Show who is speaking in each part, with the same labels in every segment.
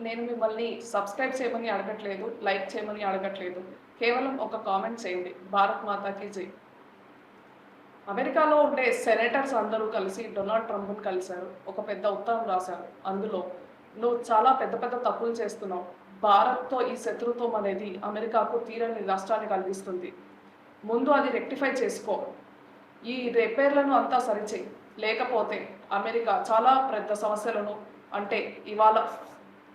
Speaker 1: నేను మిమ్మల్ని సబ్స్క్రైబ్ చేయమని అడగట్లేదు లైక్ చేయమని అడగట్లేదు. కేవలం ఒక కామెంట్ చేయండి. భారత్ మాతాకి జై. అమెరికాలో ఉండే సెనేటర్స్ అందరూ కలిసి డొనాల్డ్ ట్రంప్ను కలిశారు. ఒక పెద్ద ఉత్తరం రాశారు. అందులో నువ్వు చాలా పెద్ద పెద్ద తప్పులు చేస్తున్నావు. భారత్తో ఈ శత్రుత్వం అనేది అమెరికాకు తీరని నష్టాన్ని కలిగిస్తుంది. ముందు అది రెక్టిఫై చేసుకో. ఈ రిపేర్లను అంతా సరిచేయి. లేకపోతే అమెరికా చాలా పెద్ద సమస్యలను అంటే ఇవాళ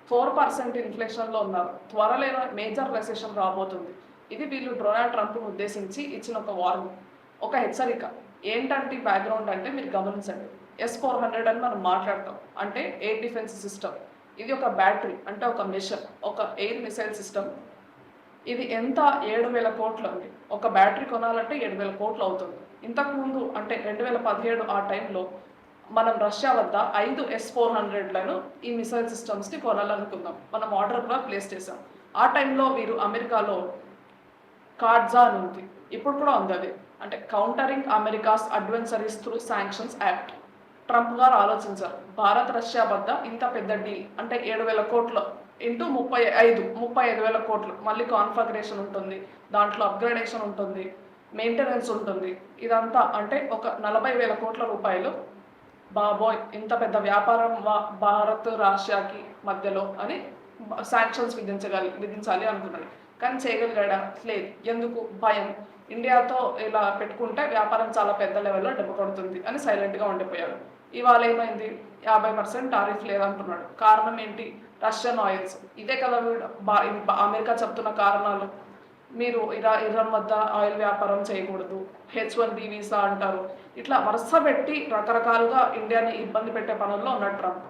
Speaker 1: ఫోర్ పర్సెంట్ ఇన్ఫ్లేషన్లో ఉన్నారు. త్వరలో మేజర్ రెసెషన్ రాబోతుంది. ఇది వీళ్ళు డొనాల్డ్ ట్రంప్ను ఉద్దేశించి ఇచ్చిన ఒక వార్నింగ్ ఒక హెచ్చరిక. ఏంటంటే బ్యాక్గ్రౌండ్ అంటే మీరు గమనించండి. ఎస్ ఫోర్ హండ్రెడ్ అని మనం మాట్లాడతాం. అంటే ఎయిర్ డిఫెన్స్ సిస్టమ్ ఇది ఒక బ్యాటరీ అంటే ఒక మిషన్ ఒక ఎయిర్ మిసైల్ సిస్టమ్ ఇది ఎంత? ఏడు వేల కోట్లు అండి. ఒక బ్యాటరీ కొనాలంటే ఏడు వేల కోట్లు అవుతుంది. ఇంతకుముందు అంటే రెండు వేల పదిహేడు ఆ టైంలో మనం రష్యా వద్ద ఐదు ఎస్ ఫోర్ హండ్రెడ్లను ఈ మిసైల్ సిస్టమ్స్ని కొనాలనుకుందాం. మనం ఆర్డర్ కూడా ప్లేస్ చేసాం ఆ టైంలో వీరు అమెరికాలో కార్డ్జా అని ఉంది. ఇప్పుడు కూడా ఉంది అది. అంటే countering America's adversaries through sanctions act Trump గారు ఆలోచించారు. భారత్ రష్యా వద్ద ఇంత పెద్ద డీల్ అంటే ఏడు వేల కోట్లు ఇంటూ ముప్పై ఐదు ముప్పై ఐదు వేల కోట్లు. మళ్ళీ కాన్ఫగరేషన్ ఉంటుంది. దాంట్లో అప్గ్రేడేషన్ ఉంటుంది. మెయింటెనెన్స్ ఉంటుంది. ఇదంతా అంటే ఒక నలభై వేల కోట్ల రూపాయలు బాబోయ్ ఇంత పెద్ద వ్యాపారం భారత్ రష్యాకి మధ్యలో అని శాంక్షన్స్ విధించగలి విధించాలి అనుకున్నాడు. కానీ చేయగలిగాడా? లేదు. ఎందుకు? భయం. ఇండియాతో ఇలా పెట్టుకుంటే వ్యాపారం చాలా పెద్ద లెవెల్లో దెబ్బకొడుతుంది అని సైలెంట్గా ఉండిపోయాడు. ఇవాళ ఏమైంది? యాభై పర్సెంట్ టారిఫ్ లేదంటున్నాడు. కారణం ఏంటి? Russian oils. ఇదే కదా బా- అమెరికా చెప్తున్న కారణాలు. మీరు ఇరా ఇరాన్ వద్ద ఆయిల్ వ్యాపారం చేయకూడదు. హెచ్ వన్ బి వీసా అంటారు. ఇట్లా వరుస పెట్టి రకరకాలుగా ఇండియాని ఇబ్బంది పెట్టే పనుల్లో ఉన్నాడు ట్రంప్.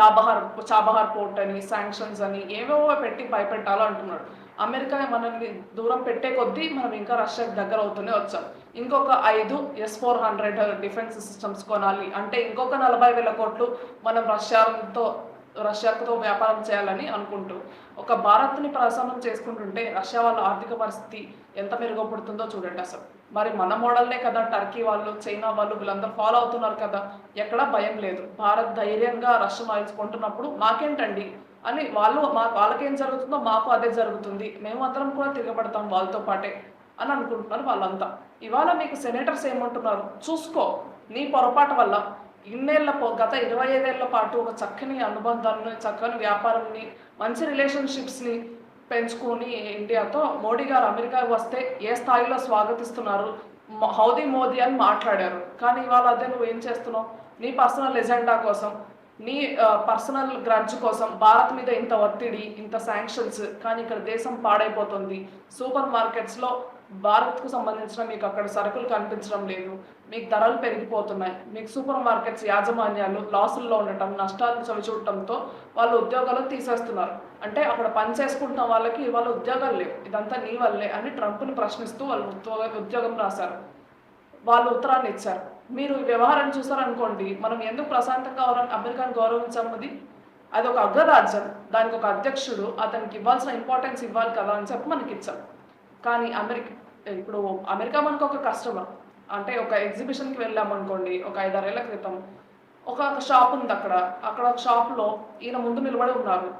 Speaker 1: దాబహార్ చాబహార్ పోర్ట్ అని శాంక్షన్స్ అని ఏవేవో పెట్టి భయపెట్టాలో అంటున్నాడు. అమెరికా మనల్ని దూరం పెట్టే కొద్దీ మనం ఇంకా రష్యాకి దగ్గర అవుతూనే వచ్చాం. ఇంకొక ఐదు S four hundred defence systems కొనాలి. అంటే ఇంకొక నలభై వేల కోట్లు మనం రష్యాతో రష్యాతో వ్యాపారం చేయాలని అనుకుంటూ. ఒక భారత్ని ప్రసన్నం చేసుకుంటుంటే రష్యా వాళ్ళ ఆర్థిక పరిస్థితి ఎంత మెరుగుపడుతుందో చూడండి అసలు. మరి మన మోడల్నే కదా టర్కీ వాళ్ళు చైనా వాళ్ళు వీళ్ళందరూ ఫాలో అవుతున్నారు కదా. ఎక్కడా భయం లేదు. భారత్ ధైర్యంగా రష్యన్ ఆయిల్స్ కొంటున్నప్పుడు మాకేంటండి? అని వాళ్ళు మా వాళ్ళకేం జరుగుతుందో మాకు అదే జరుగుతుంది. మేము అందరం కూడా తిరగబడతాం వాళ్ళతో పాటే అని అనుకుంటున్నారు వాళ్ళంతా. ఇవాళ మీకు సెనేటర్స్ ఏమంటున్నారు? చూసుకో. నీ పొరపాటు వల్ల ఇన్నేళ్ళపో గత ఇరవై ఐదేళ్ళ పాటు ఒక చక్కని అనుబంధాన్ని చక్కని వ్యాపారాన్ని మంచి రిలేషన్షిప్స్ని పెంచుకొని ఇండియాతో మోడీ గారు అమెరికా వస్తే ఏ స్థాయిలో స్వాగతిస్తున్నారు? హౌదీ మోదీ అని మాట్లాడారు. కానీ ఇవాళ అదే నువ్వు ఏం చేస్తున్నావు? నీ పర్సనల్ ఎజెండా కోసం నీ పర్సనల్ గ్రడ్జ్ కోసం భారత్ మీద ఇంత ఒత్తిడి ఇంత శాంక్షన్స్ కానీ ఇక్కడ దేశం పాడైపోతుంది. సూపర్ మార్కెట్స్లో భారత్కు సంబంధించిన మీకు అక్కడ సరుకులు కనిపించడం లేదు. మీకు ధరలు పెరిగిపోతున్నాయి. మీకు సూపర్ మార్కెట్స్ యాజమాన్యాలు లాసుల్లో ఉండటం నష్టాలను చవిచూడటంతో వాళ్ళు ఉద్యోగాలు తీసేస్తున్నారు. అంటే అక్కడ పని చేసుకుంటున్న వాళ్ళకి ఇవాళ ఉద్యోగాలు లేవు. ఇదంతా నీ వల్లే అని ట్రంప్ని ప్రశ్నిస్తూ వాళ్ళు ఉద్యోగ ఉద్యోగం రాశారు. వాళ్ళు ఉత్తరాన్ని ఇచ్చారు. మీరు వ్యవహారం చూసారనుకోండి మనం ఎందుకు ప్రశాంతంగా అమెరికాను గౌరవించామది అది? ఒక అగ్రరాజ్యం. దానికి ఒక అధ్యక్షుడు అతనికి ఇవ్వాల్సిన ఇంపార్టెన్స్ ఇవ్వాలి కదా అని చెప్పి మనకి ఇచ్చాం కానీ అమెరికా ఇప్పుడు అమెరికా మనకు ఒక కస్టమర్ అంటే ఒక ఎగ్జిబిషన్కి వెళ్ళామనుకోండి ఒక ఐదారేళ్ళ క్రితం ఒక షాప్ ఉంది అక్కడ అక్కడ ఒక షాప్లో ఈయన ముందు నిలబడి ఉన్నారు.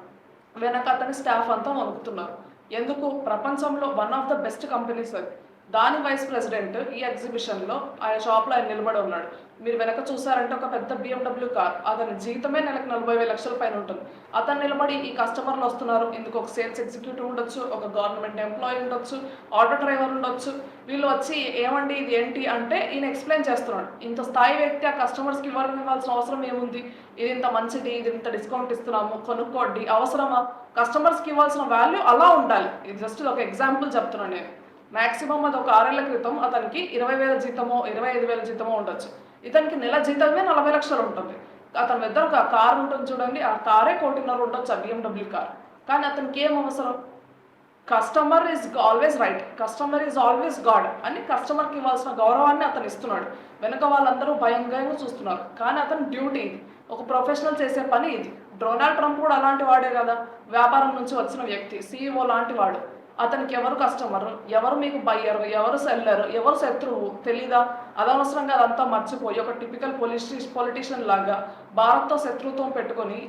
Speaker 1: వెనక అతని స్టాఫ్ అంతా వణుకుతున్నారు. ఎందుకు? ప్రపంచంలో one of the best companies అది దాని వైస్ ప్రెసిడెంట్ ఈ ఎగ్జిబిషన్లో ఆయన షాప్లో ఆయన నిలబడి ఉన్నాడు. మీరు వెనక చూసారంటే ఒక పెద్ద బిఎండబ్ల్యూ కార్. అతని జీతమే నెలకు నలభై వేల లక్షల పైన ఉంటుంది. అతను నిలబడి ఈ కస్టమర్లు వస్తున్నారు. ఇందుకు ఒక సేల్స్ ఎగ్జిక్యూటివ్ ఉండొచ్చు ఒక గవర్నమెంట్ ఎంప్లాయీ ఉండొచ్చు ఆటో డ్రైవర్ ఉండొచ్చు. వీళ్ళు వచ్చి ఏమండి ఇది ఏంటి అంటే ఈయన ఎక్స్ప్లెయిన్ చేస్తున్నాడు. ఇంత స్థాయి వ్యక్తి ఆ కస్టమర్స్కి ఇవ్వాలని ఇవ్వాల్సిన అవసరం ఏముంది? ఇది ఇంత మంచిది ఇది ఇంత డిస్కౌంట్ ఇస్తున్నాము కొనుక్కోండి అవసరమా? కస్టమర్స్కి ఇవ్వాల్సిన వాల్యూ అలా ఉండాలి. ఇది జస్ట్ ఒక ఎగ్జాంపుల్ చెప్తున్నాను నేను. మ్యాక్సిమం అది ఒక ఆరేళ్ళ క్రితం అతనికి ఇరవై వేల జీతమో ఇరవై ఐదు వేల జీతమో ఉండొచ్చు. ఇతనికి నెల జీతమే నలభై లక్షలు ఉంటుంది. అతని దగ్గర ఒక కారు ఉంటుంది చూడండి ఆ కారే కోటిన్నర ఉండొచ్చు బిఎండబ్ల్యూ కార్. కానీ అతనికి ఏం అవసరం? Customer is always right. Customer is always god అని కస్టమర్కి ఇవ్వాల్సిన గౌరవాన్ని అతను ఇస్తున్నాడు. వెనుక వాళ్ళందరూ భయంగా చూస్తున్నారు. కానీ అతని డ్యూటీ ఇది. ఒక ప్రొఫెషనల్ చేసే పని ఇది. డొనాల్డ్ ట్రంప్ కూడా అలాంటి వాడే కదా. వ్యాపారం నుంచి వచ్చిన వ్యక్తి సీఈఓ లాంటి వాడు. అతనికి ఎవరు కస్టమర్ ఎవరు మీకు బయ్యర్? ఎవరు సెల్లర్? ఎవరు శత్రువు? తెలీదా? అదనవసరంగా అదంతా మర్చిపోయి ఒక టిపికల్ పొలిటి పొలిటీషియన్ లాగా భారత్తో శత్రుత్వం పెట్టుకొని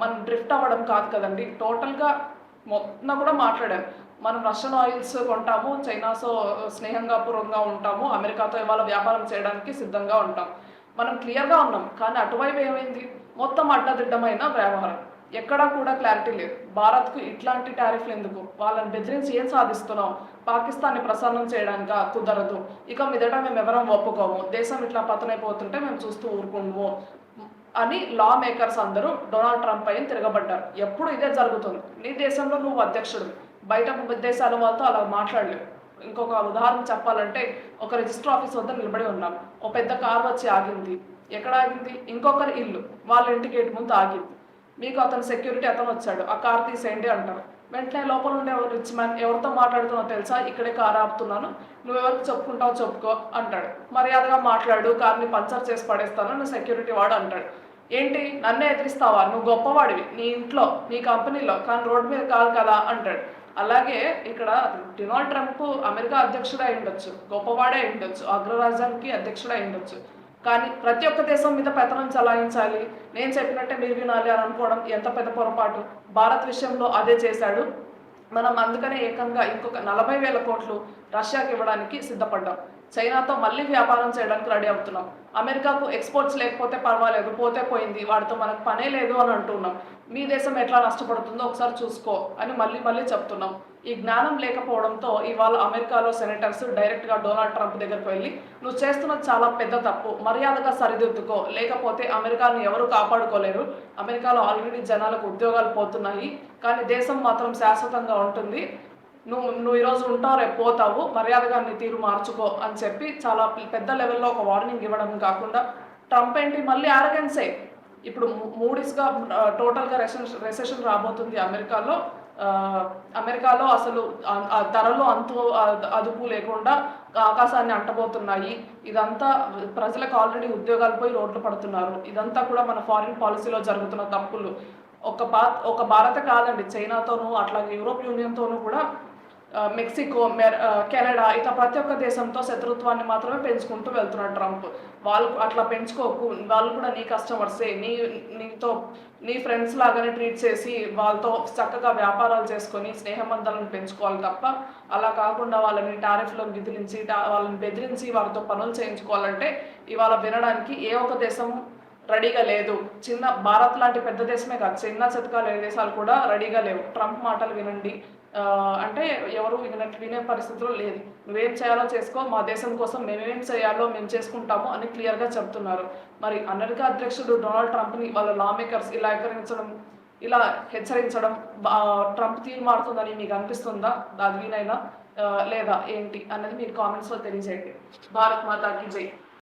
Speaker 1: మనం డ్రిఫ్ట్ అవ్వడం కాదు కదండి. టోటల్గా మొత్తం కూడా మాట్లాడాం మనం రష్యన్ ఆయిల్స్ కొంటాము చైనాతో స్నేహంగా పూర్వంగా ఉంటాము అమెరికాతో ఇవాళ వ్యాపారం చేయడానికి సిద్ధంగా ఉంటాం. మనం క్లియర్గా ఉన్నాం. కానీ అటువైపు ఏమైంది? మొత్తం అడ్డదిడ్డమైన వ్యవహారం. ఎక్కడా కూడా క్లారిటీ లేదు. భారత్కు ఇట్లాంటి టారిఫ్లు ఎందుకు? వాళ్ళని బెదిరించి ఏం సాధిస్తున్నాం? పాకిస్తాన్ని ప్రసన్నం చేయడానిక? కుదరదు. ఇక మీదట మేము ఎవరం ఒప్పుకోము. దేశం ఇట్లా పతనైపోతుంటే మేము చూస్తూ ఊరుకుండము అని లా మేకర్స్ అందరూ డొనాల్డ్ ట్రంప్ పైన తిరగబడ్డారు. ఎప్పుడు ఇదే జరుగుతుంది? నీ దేశంలో నువ్వు అధ్యక్షుడు బయట దేశాల వాళ్ళతో అలా మాట్లాడలేవు. ఇంకొక ఉదాహరణ చెప్పాలంటే ఒక రిజిస్టర్ ఆఫీస్ వద్ద నిలబడి ఉన్నాం. ఒక పెద్ద కార్ వచ్చి ఆగింది. ఎక్కడ ఆగింది? ఇంకొకరి ఇల్లు. వాళ్ళ ఇంటి గేట్ ముందు ఆగింది. మీకు అతను సెక్యూరిటీ అతను వచ్చాడు. ఆ కార్ తీసేయండి అంటారు. వెంటనే లోపల ఉండే రిచ్ మ్యాన్ ఎవరితో మాట్లాడుతున్నావు తెలుసా? ఇక్కడే కార్ ఆపుతున్నాను. నువ్వు ఎవరికి చెప్పుకుంటావు చెప్పుకో అంటాడు. మర్యాదగా మాట్లాడు కార్ని పంచర్ చేసి పడేస్తాను నువ్వు సెక్యూరిటీ వాడు అంటాడు. ఏంటి? నన్నే ఎదిరిస్తావా? నువ్వు గొప్పవాడివి. నీ ఇంట్లో నీ కంపెనీలో. కానీ రోడ్డు మీద కాదు కదా అంటాడు. అలాగే ఇక్కడ డొనాల్డ్ ట్రంప్ అమెరికా అధ్యక్షుడై అయి ఉండొచ్చు. గొప్పవాడే అయి ఉండొచ్చు. అగ్రరాజ్యానికి అధ్యక్షుడే అయి ఉండొచ్చు. కానీ ప్రతి ఒక్క దేశం మీద పెత్తనం చలాయించాలి. నేను చెప్పినట్టే మీరు వినాలి అని అనుకోవడం ఎంత పెద్ద పొరపాటు? భారత్ విషయంలో అదే చేశాడు. మనం అందుకనే ఏకంగా ఇంకొక నలభై వేల కోట్లు రష్యాకి ఇవ్వడానికి సిద్ధపడ్డాం. చైనాతో మళ్ళీ వ్యాపారం చేయడానికి రెడీ అవుతున్నాం. అమెరికాకు ఎక్స్పోర్ట్స్ లేకపోతే పర్వాలేదు పోతే పోయింది. వాడితో మనకు పనే లేదు అని అంటున్నాం. మీ దేశం ఎట్లా నష్టపడుతుందో ఒకసారి చూసుకో అని మళ్ళీ మళ్ళీ చెప్తున్నాం. ఈ జ్ఞానం లేకపోవడంతో ఇవాళ అమెరికాలో సెనేటర్స్ డైరెక్ట్గా డొనాల్డ్ ట్రంప్ దగ్గరికి వెళ్ళి నువ్వు చేస్తున్నది చాలా పెద్ద తప్పు. మర్యాదగా సరిదిద్దుకో. లేకపోతే అమెరికాను ఎవరు కాపాడుకోలేరు. అమెరికాలో ఆల్రెడీ జనాలకు ఉద్యోగాలు పోతున్నాయి. కానీ దేశం మాత్రం శాశ్వతంగా ఉంటుంది. నువ్వు నువ్వు ఈరోజు ఉంటావు రేపు పోతావు. మర్యాదగా నీ తీరు మార్చుకో అని చెప్పి చాలా పెద్ద లెవెల్లో ఒక వార్నింగ్ ఇవ్వడం కాకుండా ట్రంప్ ఏంటి? మళ్ళీ ఆరగెన్సే ఇప్పుడు మూడీస్గా టోటల్గా రెసెషన్ రెసెషన్ రాబోతుంది అమెరికాలో. అమెరికాలో అసలు ధరలు అంతు అదుపు లేకుండా ఆకాశాన్ని అంటబోతున్నాయి. ఇదంతా ప్రజలకు ఆల్రెడీ ఉద్యోగాలు పోయి రోడ్లు పడుతున్నారు. ఇదంతా కూడా మన ఫారిన్ పాలసీలో జరుగుతున్న తప్పులు. ఒక పా ఒక భారత కాదండి చైనాతోనూ అట్లాగే యూరోప్ యూనియన్తోనూ కూడా మెక్సికో కెనడా ఇట్లా ప్రతి ఒక్క దేశంతో శత్రుత్వాన్ని మాత్రమే పెంచుకుంటూ వెళ్తున్నాడు ట్రంప్. వాళ్ళు అట్లా పెంచుకోకు వాళ్ళు కూడా నీ కస్టమర్సే నీ నీతో నీ ఫ్రెండ్స్ లాగానే ట్రీట్ చేసి వాళ్ళతో చక్కగా వ్యాపారాలు చేసుకొని స్నేహబంధాలను పెంచుకోవాలి తప్ప అలా కాకుండా వాళ్ళని టారిఫ్లో విధిలించి వాళ్ళని బెదిరించి వాళ్ళతో పనులు చేయించుకోవాలంటే ఇవాళ వినడానికి ఏ ఒక్క దేశం రెడీగా లేదు. చిన్న భారత్ లాంటి పెద్ద దేశమే కాదు చిన్న చితకాలు ఏ దేశాలు కూడా రెడీగా లేవు. ట్రంప్ మాటలు వినండి అంటే ఎవరు వినట్టు వినే పరిస్థితుల్లో లేదు. నువ్వేం చేయాలో చేసుకో మా దేశం కోసం మేమేం చేయాలో మేము చేసుకుంటాము అని క్లియర్గా చెప్తున్నారు. మరి అమెరికా అధ్యక్షుడు డొనాల్డ్ ట్రంప్ని వాళ్ళ లా మేకర్స్ ఇలా హెచ్చరించడం ఇలా హెచ్చరించడం ట్రంప్ తీరు మారుతుందని మీకు అనిపిస్తుందా? అది వీనైనా లేదా ఏంటి? అన్నది మీరు కామెంట్స్లో తెలియజేయండి. భారత్ మాతాకి జై.